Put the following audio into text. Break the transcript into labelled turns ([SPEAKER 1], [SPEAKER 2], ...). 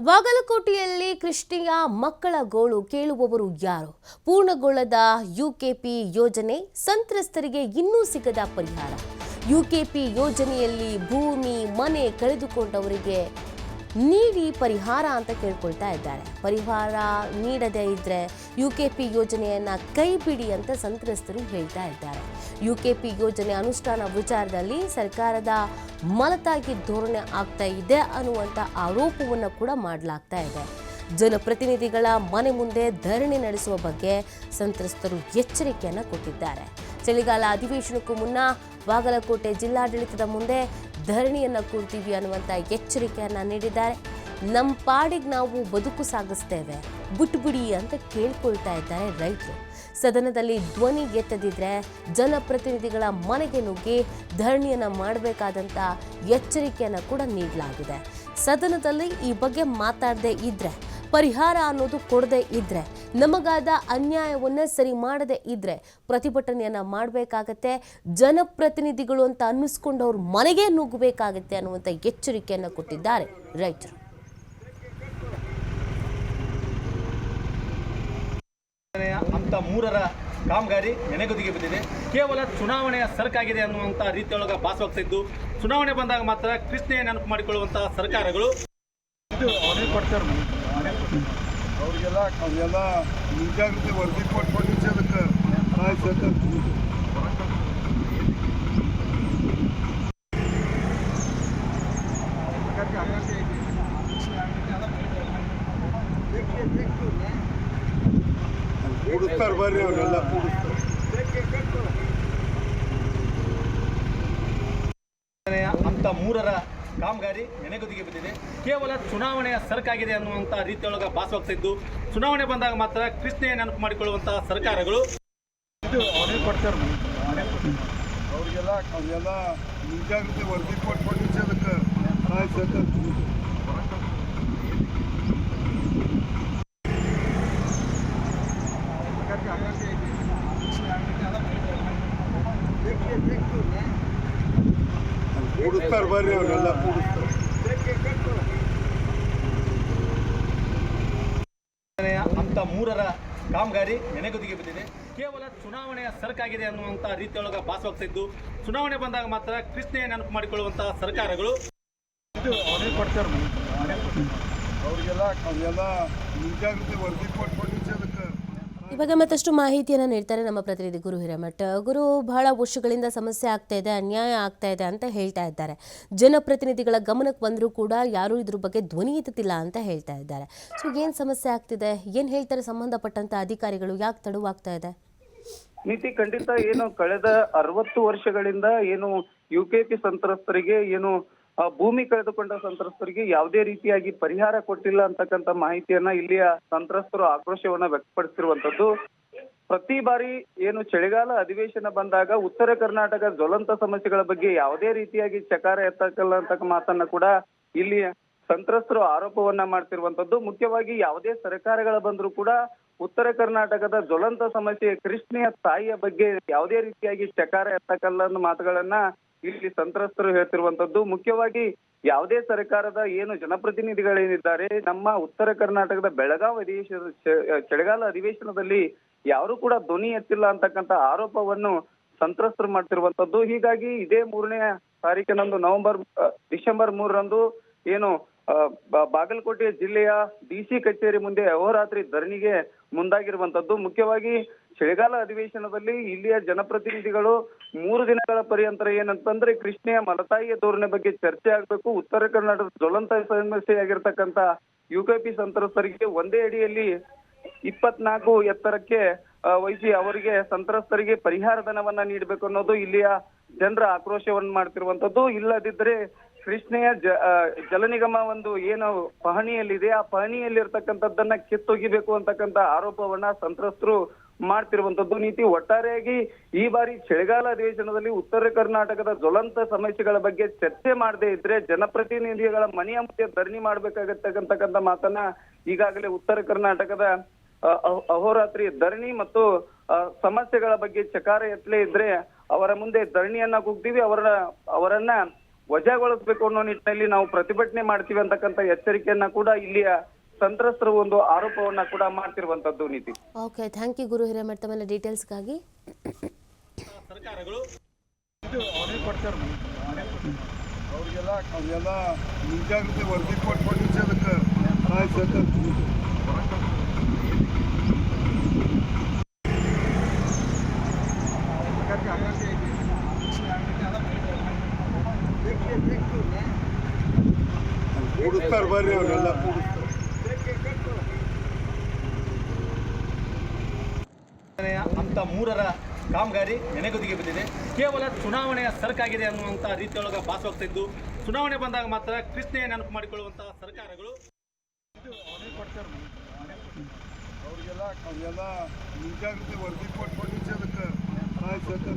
[SPEAKER 1] ಬಾಗಲಕೋಟೆಯಲ್ಲಿ ಕೃಷ್ಣೆಯ ಮಕ್ಕಳ ಗೋಳು ಕೇಳುವವರು ಯಾರು? ಪೂರ್ಣಗೊಳ್ಳದ ಯುಕೆಪಿ ಯೋಜನೆ ಸಂತ್ರಸ್ತರಿಗೆ ಇನ್ನೂ ಸಿಗದ ಪರಿಹಾರ. ಯುಕೆಪಿ ಯೋಜನೆಯಲ್ಲಿ ಭೂಮಿ, ಮನೆ ಕಳೆದುಕೊಂಡವರಿಗೆ ನೀಡಿ ಪರಿಹಾರ ಅಂತ ಕೇಳ್ಕೊಳ್ತಾ ಇದ್ದಾರೆ. ಪರಿಹಾರ ನೀಡದೇ ಇದ್ರೆ ಯುಕೆಪಿ ಯೋಜನೆಯನ್ನ ಕೈ ಬಿಡಿ ಅಂತ ಸಂತ್ರಸ್ತರು ಹೇಳ್ತಾ ಇದ್ದಾರೆ. ಯುಕೆಪಿ ಯೋಜನೆ ಅನುಷ್ಠಾನ ವಿಚಾರದಲ್ಲಿ ಸರ್ಕಾರದ ಮಲತಾಗಿ ಧೋರಣೆ ಆಗ್ತಾ ಇದೆ ಅನ್ನುವಂಥ ಆರೋಪವನ್ನು ಕೂಡ ಮಾಡಲಾಗ್ತಾ ಇದೆ. ಜನಪ್ರತಿನಿಧಿಗಳ ಮನೆ ಮುಂದೆ ಧರಣಿ ನಡೆಸುವ ಬಗ್ಗೆ ಸಂತ್ರಸ್ತರು ಎಚ್ಚರಿಕೆಯನ್ನು ಕೊಟ್ಟಿದ್ದಾರೆ. ಚಳಿಗಾಲ ಅಧಿವೇಶನಕ್ಕೂ ಮುನ್ನ ಬಾಗಲಕೋಟೆ ಜಿಲ್ಲಾಡಳಿತದ ಮುಂದೆ ಧರಣಿಯನ್ನು ಕೂರ್ತೀವಿ ಅನ್ನುವಂಥ ಎಚ್ಚರಿಕೆಯನ್ನು ನೀಡಿದ್ದಾರೆ. ನಮ್ಮ ಪಾಡಿಗೆ ನಾವು ಬದುಕು ಸಾಗಿಸ್ತೇವೆ. ಬಿಟ್ಬಿಡಿ ಅಂತ ಕೇಳ್ಕೊಳ್ತಾ ಇದ್ದಾರೆ ರೈತರು. ಸದನದಲ್ಲಿ ಧ್ವನಿ ಎತ್ತದಿದ್ರೆ ಜನಪ್ರತಿನಿಧಿಗಳ ಮನೆಗೆ ನುಗ್ಗಿ ಧರಣಿಯನ್ನು ಮಾಡಬೇಕಾದಂಥ ಎಚ್ಚರಿಕೆಯನ್ನು ಕೂಡ ನೀಡಲಾಗಿದೆ. ಸದನದಲ್ಲಿ ಈ ಬಗ್ಗೆ ಮಾತಾಡದೇ ಇದ್ರೆ, ಪರಿಹಾರ ಅನ್ನೋದು ಕೊಡದೇ ಇದ್ರೆ, ನಮಗಾದ ಅನ್ಯಾಯವನ್ನ ಸರಿ ಮಾಡದೇ ಇದ್ರೆ ಪ್ರತಿಭಟನೆಯನ್ನ ಮಾಡಬೇಕಾಗತ್ತೆ, ಜನಪ್ರತಿನಿಧಿಗಳು ಅಂತ ಅನ್ನಿಸ್ಕೊಂಡವ್ರ ಮನೆಗೆ ನುಗ್ಗಬೇಕಾಗತ್ತೆ ಅನ್ನುವಂಥ ಎಚ್ಚರಿಕೆಯನ್ನು ಕೊಟ್ಟಿದ್ದಾರೆ ರೈತರು
[SPEAKER 2] ಯೋಜನೆಯ ಹಂತ ಮೂರರ ಕಾಮಗಾರಿ ನೆನೆಗುದಿಗೆ ಬಿದ್ದಿದೆ. ಕೇವಲ ಚುನಾವಣೆಯ ಸರಕಾಗಿದೆ ಅನ್ನುವಂಥ ರೀತಿಯೊಳಗೆ ಭಾಸವಾಗ್ತಿದ್ದು. ಚುನಾವಣೆ ಬಂದಾಗ ಮಾತ್ರ ಕೃಷ್ಣೆಯ ನೆನಪು ಮಾಡಿಕೊಳ್ಳುವಂತಹ ಸರ್ಕಾರಗಳು.
[SPEAKER 3] ಅವರಿಗೆಲ್ಲ ಅವರಿಗೆಲ್ಲ ಅವರಿಗೆಲ್ಲ ಮುಂಜಾಗ್ರತೆ ವರದಿ ಕೊಟ್ಟು ಅದಕ್ಕೆ ಆಯ್ತು ಕೂಡಿಸ್ತಾರೆ ಬರ್ರಿ ಅವರೆಲ್ಲ
[SPEAKER 2] ಅಂತ ಮೂರರ ಕಾಮಗಾರಿ ನೆನೆಗುದಿಗೆ ಬಿದ್ದಿದೆ. ಕೇವಲ ಚುನಾವಣೆಯ ಸರ್ಕಾಗಿದೆ ಅನ್ನುವಂಥ ರೀತಿಯೊಳಗೆ ಭಾಸವಾಗ್ತಿದ್ದು. ಚುನಾವಣೆ ಬಂದಾಗ ಮಾತ್ರ ಕೃಷ್ಣೆಯ ನೆನಪು ಮಾಡಿಕೊಳ್ಳುವಂತ ಸರ್ಕಾರಗಳು.
[SPEAKER 3] ಅವರಿಗೆಲ್ಲ ಅವೆಲ್ಲ ಮುಂಜಾಗ್ರತೆ ವರದಿ ಕೊಟ್ಟು ಅದಕ್ಕೆ ಕೂಡಿಸ್ತಾರೆ ಬರ್ರಿ ಅವರೆಲ್ಲ ಕೂಡಿಸ್ತಾರೆ.
[SPEAKER 2] ಹಂತ ಮೂರರ ಕಾಮಗಾರಿ ನೆನೆಗುದಿಗೆ ಬಿದ್ದಿದೆ. ಕೇವಲ ಚುನಾವಣೆಯ ಸರ್ಕಾಗಿದೆ ಅನ್ನುವಂಥ ರೀತಿಯೊಳಗೆ ಭಾಸವಾಗ್ತಿದ್ದು. ಚುನಾವಣೆ ಬಂದಾಗ ಮಾತ್ರ ಕೃಷ್ಣೆಯ ನೆನಪು ಮಾಡಿಕೊಳ್ಳುವಂತಹ ಸರ್ಕಾರಗಳು.
[SPEAKER 3] ಅವರಿಗೆಲ್ಲ ಅವರಿಗೆಲ್ಲ ಮುಂಜಾಗ್ರತೆ ವರದಿ
[SPEAKER 1] ಈ ಬಗ್ಗೆ ಮತ್ತಷ್ಟು ಮಾಹಿತಿಯನ್ನು ನೀಡ್ತಾರೆ ನಮ್ಮ ಪ್ರತಿನಿಧಿ ಗುರು ಹಿರೇಮಠ. ಗುರು, ಬಹಳ ವರ್ಷಗಳಿಂದ ಸಮಸ್ಯೆ ಆಗ್ತಾ ಇದೆ, ಅನ್ಯಾಯ ಆಗ್ತಾ ಇದೆ ಅಂತ ಹೇಳ್ತಾ ಇದ್ದಾರೆ. ಜನಪ್ರತಿನಿಧಿಗಳ ಗಮನಕ್ಕೆ ಬಂದರೂ ಕೂಡ ಯಾರೂ ಇದ್ರ ಬಗ್ಗೆ ಧ್ವನಿ ಎತ್ತುತ್ತಿಲ್ಲ ಅಂತ ಹೇಳ್ತಾ ಇದ್ದಾರೆ. ಸೊ ಏನು ಸಮಸ್ಯೆ ಆಗ್ತಿದೆ? ಏನು ಹೇಳ್ತಾರೆ ಸಂಬಂಧಪಟ್ಟಂತ ಅಧಿಕಾರಿಗಳು? ಯಾಕೆ ತಡವಾಗ್ತಾ ಇದೆ?
[SPEAKER 4] ನೀತಿ ಖಂಡಿತ ಏನು ಕಳೆದ ಅರವತ್ತು ವರ್ಷಗಳಿಂದ ಏನು ಯುಕೆಪಿ ಸಂತ್ರಸ್ತರಿಗೆ ಏನು ಭೂಮಿ ಕಳೆದುಕೊಂಡ ಸಂತ್ರಸ್ತರಿಗೆ ಯಾವುದೇ ರೀತಿಯಾಗಿ ಪರಿಹಾರ ಕೊಟ್ಟಿಲ್ಲ ಅಂತಕ್ಕಂತ ಮಾಹಿತಿಯನ್ನ ಇಲ್ಲಿಯ ಸಂತ್ರಸ್ತರು ಆಕ್ರೋಶವನ್ನ ವ್ಯಕ್ತಪಡಿಸಿರುವಂತದ್ದು ಪ್ರತಿ ಬಾರಿ ಏನು ಚಳಿಗಾಲ ಅಧಿವೇಶನ ಬಂದಾಗ ಉತ್ತರ ಕರ್ನಾಟಕ ಜ್ವಲಂತ ಸಮಸ್ಯೆಗಳ ಬಗ್ಗೆ ಯಾವುದೇ ರೀತಿಯಾಗಿ ಚಕಾರ ಎತ್ತಕ್ಕಲ್ಲ ಅಂತ ಮಾತನ್ನ ಕೂಡ ಇಲ್ಲಿ ಸಂತ್ರಸ್ತರು ಆರೋಪವನ್ನ ಮಾಡ್ತಿರುವಂತದ್ದು ಮುಖ್ಯವಾಗಿ ಯಾವುದೇ ಸರ್ಕಾರಗಳ ಬಂದರೂ ಕೂಡ ಉತ್ತರ ಕರ್ನಾಟಕದ ಜ್ವಲಂತ ಸಮಸ್ಯೆ ಕೃಷ್ಣೆಯ ತಾಯಿಯ ಬಗ್ಗೆ ಯಾವುದೇ ರೀತಿಯಾಗಿ ಚಕಾರ ಎತ್ತಕ್ಕಲ್ಲ ಅನ್ನೋ ಮಾತುಗಳನ್ನ ಇಲ್ಲಿ ಸಂತ್ರಸ್ತರು ಹೇಳ್ತಿರುವಂತದ್ದು ಮುಖ್ಯವಾಗಿ ಯಾವುದೇ ಸರ್ಕಾರದ ಏನು ಜನಪ್ರತಿನಿಧಿಗಳೇನಿದ್ದಾರೆ, ನಮ್ಮ ಉತ್ತರ ಕರ್ನಾಟಕದ ಬೆಳಗಾವಿ ಅಧಿವೇಶನ ಚಳಿಗಾಲ ಅಧಿವೇಶನದಲ್ಲಿ ಯಾರು ಕೂಡ ಧ್ವನಿ ಎತ್ತಿಲ್ಲ ಅಂತಕ್ಕಂತ ಆರೋಪವನ್ನು ಸಂತ್ರಸ್ತರು ಮಾಡ್ತಿರುವಂತದ್ದು. ಹೀಗಾಗಿ ಇದೇ ಮೂರನೇ ತಾರೀಕಿನಂದು ನವೆಂಬರ್ ಡಿಸೆಂಬರ್ ಮೂರರಂದು ಏನು ಬಾಗಲಕೋಟೆ ಜಿಲ್ಲೆಯ ಡಿಸಿ ಕಚೇರಿ ಮುಂದೆ ಅಹೋರಾತ್ರಿ ಧರಣಿಗೆ ಮುಂದಾಗಿರುವಂತದ್ದು. ಮುಖ್ಯವಾಗಿ ಚಳಿಗಾಲ ಅಧಿವೇಶನದಲ್ಲಿ ಇಲ್ಲಿಯ ಜನಪ್ರತಿನಿಧಿಗಳು ಮೂರು ದಿನಗಳ ಪರ್ಯಂತರ ಏನಂತಂದ್ರೆ ಕೃಷ್ಣೆಯ ಮಲತಾಯಿಯ ಧೋರಣೆ ಬಗ್ಗೆ ಚರ್ಚೆ ಆಗ್ಬೇಕು. ಉತ್ತರ ಕರ್ನಾಟಕದ ಜ್ವಲಂತ ಸಮಸ್ಯೆಯಾಗಿರ್ತಕ್ಕಂತ ಯುಕೆಪಿ ಸಂತ್ರಸ್ತರಿಗೆ ಒಂದೇ ಅಡಿಯಲ್ಲಿ ಇಪ್ಪತ್ನಾಲ್ಕು ಎತ್ತರಕ್ಕೆ ವಹಿಸಿ ಅವರಿಗೆ ಸಂತ್ರಸ್ತರಿಗೆ ಪರಿಹಾರ ಧನವನ್ನ ನೀಡಬೇಕು ಅನ್ನೋದು ಇಲ್ಲಿಯ ಜನರ ಆಕ್ರೋಶವನ್ನು ಮಾಡ್ತಿರುವಂತದ್ದು ಇಲ್ಲದಿದ್ರೆ ಕೃಷ್ಣೆಯ ಜಲ ನಿಗಮ ಒಂದು ಏನು ಪಹಣಿಯಲ್ಲಿದೆ, ಆ ಪಹಣಿಯಲ್ಲಿರ್ತಕ್ಕಂಥದ್ದನ್ನ ಕಿತ್ತೊಗಿಬೇಕು ಅಂತಕ್ಕಂಥ ಆರೋಪವನ್ನ ಸಂತ್ರಸ್ತರು ಮಾಡ್ತಿರುವಂತದ್ದು ನೀತಿ. ಒಟ್ಟಾರೆಯಾಗಿ ಈ ಬಾರಿ ಚಳಿಗಾಲ ಅಧಿವೇಶನದಲ್ಲಿ ಉತ್ತರ ಕರ್ನಾಟಕದ ಜ್ವಲಂತ ಸಮಸ್ಯೆಗಳ ಬಗ್ಗೆ ಚರ್ಚೆ ಮಾಡದೇ ಇದ್ರೆ ಜನಪ್ರತಿನಿಧಿಗಳ ಮನೆಯ ಮುಂದೆ ಧರಣಿ ಮಾಡ್ಬೇಕಾಗತ್ತಕ್ಕಂತಕ್ಕಂಥ ಮಾತನ್ನ ಈಗಾಗಲೇ ಉತ್ತರ ಕರ್ನಾಟಕದ ಅಹ್- ಅಹೋರಾತ್ರಿ ಧರಣಿ ಮತ್ತು ಸಮಸ್ಯೆಗಳ ಬಗ್ಗೆ ಚಕಾರ ಎತ್ತಲೇ ಇದ್ರೆ ಅವರ ಮುಂದೆ ಧರಣಿಯನ್ನ ಕುಗ್ತೀವಿ. ಅವರ, ಅವರನ್ನ ವಜಾಗೊಳಿಸ್ಬೇಕು ಅನ್ನೋ ನಿಟ್ಟಿನಲ್ಲಿ ನಾವು ಪ್ರತಿಭಟನೆ ಮಾಡ್ತೀವಿ ಅಂತಕ್ಕಂಥ ಎಚ್ಚರಿಕೆಯನ್ನ ಕೂಡ ಇಲ್ಲಿಯ ಸಂತ್ರಸ್ತರು ಒಂದು ಆರೋಪವನ್ನ ಕೂಡ ಮಾಡ್ತಿರುವಂತದ್ದು ನೀತಿ.
[SPEAKER 1] Okay thank you Guru Hiremath ತಮ್ಮೆಲ್ಲ ಡೀಟೇಲ್ಸ್ಗಾಗಿ
[SPEAKER 2] ಸರ್ಕಾರಗಳು?
[SPEAKER 3] ಅವ್ರಿಗೆಲ್ಲ ಅವೆಲ್ಲ ಮುಂಜಾಗ್ರತೆ ವರದಿ ಕೊಟ್ಕೊಂಡು ಅದಕ್ಕೆ ಆಯ್ತು ಕೂಡಿಸ್ತಾರೆ ಬರ್ರಿ ಅವರೆಲ್ಲ. ಕೂಡಿಸ್ತಾರೆ
[SPEAKER 2] ಹಂತ ಮೂರರ ಕಾಮಗಾರಿ ನೆನೆಗುದಿಗೆ ಬಿದ್ದಿದೆ. ಕೇವಲ ಚುನಾವಣೆಯ ಸರ್ಕಾಗಿದೆ ಅನ್ನುವಂಥ ರೀತಿಯೊಳಗೆ ಭಾಸವಾಗ್ತಿದ್ದು ಚುನಾವಣೆ ಬಂದಾಗ ಮಾತ್ರ ಕೃಷ್ಣೆಯ ನೆನಪು ಮಾಡಿಕೊಳ್ಳುವಂಥ ಸರ್ಕಾರಗಳು.
[SPEAKER 3] ಅವರಿಗೆಲ್ಲ ಅವರಿಗೆಲ್ಲ ಮುಂಜಾಗ್ರತೆ ವರದಿ ಕೊಟ್ಕೊಂಡು ಅದಕ್ಕೆ